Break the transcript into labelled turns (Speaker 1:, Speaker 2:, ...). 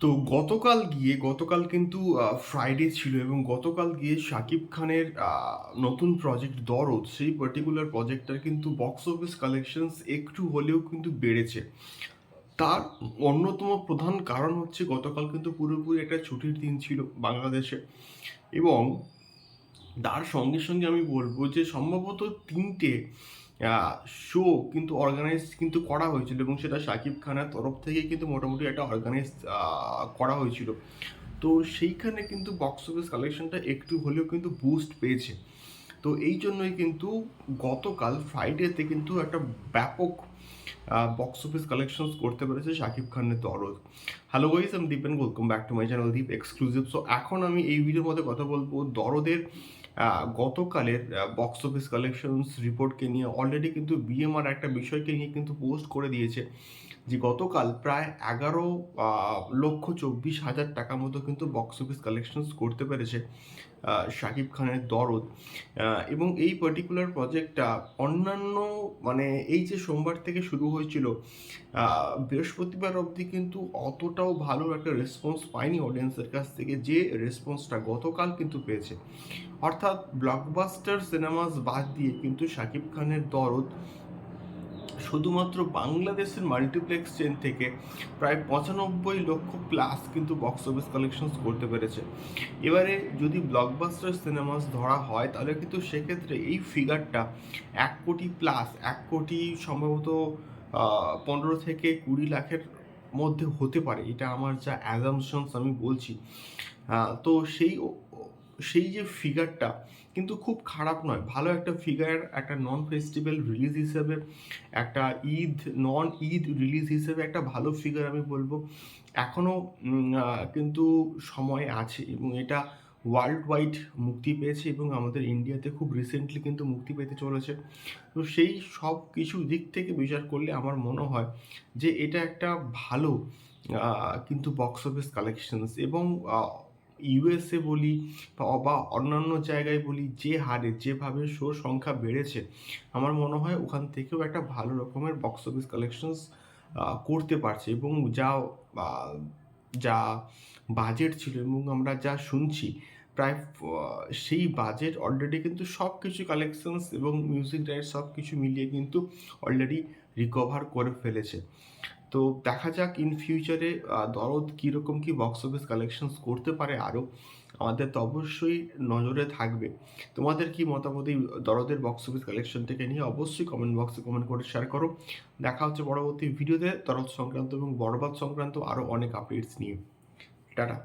Speaker 1: তো গতকাল গিয়ে, গতকাল কিন্তু ফ্রাইডে ছিল এবং গতকাল গিয়ে শাকিব খানের নতুন প্রজেক্ট দরদ, সেই পার্টিকুলার প্রজেক্টটার কিন্তু বক্স অফিস কালেকশনস একটু হলেও কিন্তু বেড়েছে। তার অন্যতম প্রধান কারণ হচ্ছে গতকাল কিন্তু পুরোপুরি একটা ছুটির দিন ছিল বাংলাদেশে এবং তার সঙ্গে সঙ্গে আমি বলব যে সম্ভবত তিনটে শো কিন্তু অর্গানাইজ কিন্তু করা হয়েছিল এবং সেটা শাকিব খানের তরফ থেকে কিন্তু মোটামুটি একটা অর্গানাইজ করা হয়েছিল। তো সেইখানে কিন্তু বক্স অফিস কালেকশনটা একটু হলেও কিন্তু বুস্ট পেয়েছে। তো এই জন্যই কিন্তু গতকাল ফ্রাইডেতে কিন্তু একটা ব্যাপক বক্স অফিস কালেকশনস করতে পেরেছে শাকিব খানের দরদ হ্যালো গাইস আমি Dipen welcome back to my channel Deep exclusive so এখন আমি এই ভিডিওর মধ্যে কথা বলব দরদের গতকালের বক্স অফিস কালেকশনস রিপোর্টকে নিয়ে অলরেডি কিন্তু বিএমআর একটা বিষয়কে নিয়ে কিন্তু পোস্ট করে দিয়েছে যে গতকাল প্রায় এগারো লক্ষ চব্বিশ হাজার টাকা মতো কিন্তু বক্স অফিস কালেকশনস করতে পেরেছে শাকিব খানের দরদ। এবং এই পার্টিকুলার প্রজেক্টটা অন্যান্য মানে এই যে সোমবার থেকে শুরু হয়েছিল বৃহস্পতিবার অবধি কিন্তু অতটাও ভালো একটা রেসপন্স পায়নি অডিয়েন্সের কাছ থেকে, যে রেসপন্সটা গতকাল কিন্তু পেয়েছে। অর্থাৎ ব্লকবাস্টার সিনেমাস বাদ দিয়ে কিন্তু শাকিব খানের দরদ শুধুমাত্র বাংলাদেশের মাল্টিপ্লেক্স চেন থেকে প্রায় পঁচানব্বই লক্ষ প্লাস কিন্তু বক্স অফিস কালেকশনস করতে পেরেছে। এবারে যদি ব্লকবাস্টার সিনেমাস ধরা হয়, তাহলে কিন্তু সেক্ষেত্রে এই ফিগারটা এক কোটি প্লাস এক কোটি সম্ভবত পনেরো থেকে কুড়ি লাখের মধ্যে হতে পারে। এটা আমার যা অ্যাজামশনস আমি বলছি। তো সেই সেই যে ফিগারটা কিন্তু খুব খারাপ নয়। ভালো একটা ফিগার একটা নন ফেস্টিভ্যাল রিলিজ হিসেবে, একটা ঈদ নন ঈদ রিলিজ হিসেবে একটা ভালো ফিগার আমি বলব। এখনও কিন্তু সময় আছে এবং এটা ওয়ার্ল্ড ওয়াইড মুক্তি পেয়েছে এবং আমাদের ইন্ডিয়াতে খুব রিসেন্টলি কিন্তু মুক্তি পেতে চলেছে। তো সেই সব কিছু দিক থেকে বিচার করলে আমার মনে হয় যে এটা একটা ভালো কিন্তু বক্স অফিস কালেকশনস এবং ইউএসএ বলি বা অন্যান্য জায়গায় বলি যে হারে যেভাবে শো সংখ্যা বেড়েছে, আমার মনে হয় ওখান থেকেও একটা ভালো রকমের বক্স অফিস কালেকশনস করতে পারছে এবং যা যা বাজেট ছিল এবং আমরা যা শুনছি প্রায় সেই বাজেট অলরেডি কিন্তু সব কিছু কালেকশনস এবং মিউজিক রাইট সব কিছু মিলিয়ে কিন্তু অলরেডি রিকভার করে ফেলেছে। তো দেখা যাক ইন ফিউচারে দরদ কীরকম কি বক্স অফিস কালেকশনস করতে পারে আরও আমাদের তো অবশ্যই নজরে থাকবে। তোমাদের কি মতামত এই দরদের বক্স অফিস কালেকশন থেকে নিয়ে? অবশ্যই কমেন্ট বক্সে কমেন্ট করে শেয়ার করো। দেখা হচ্ছে পরবর্তী ভিডিওতে দরদ সংক্রান্ত এবং বরবাদ সংক্রান্ত আরও অনেক আপডেটস নিয়ে। টাটা।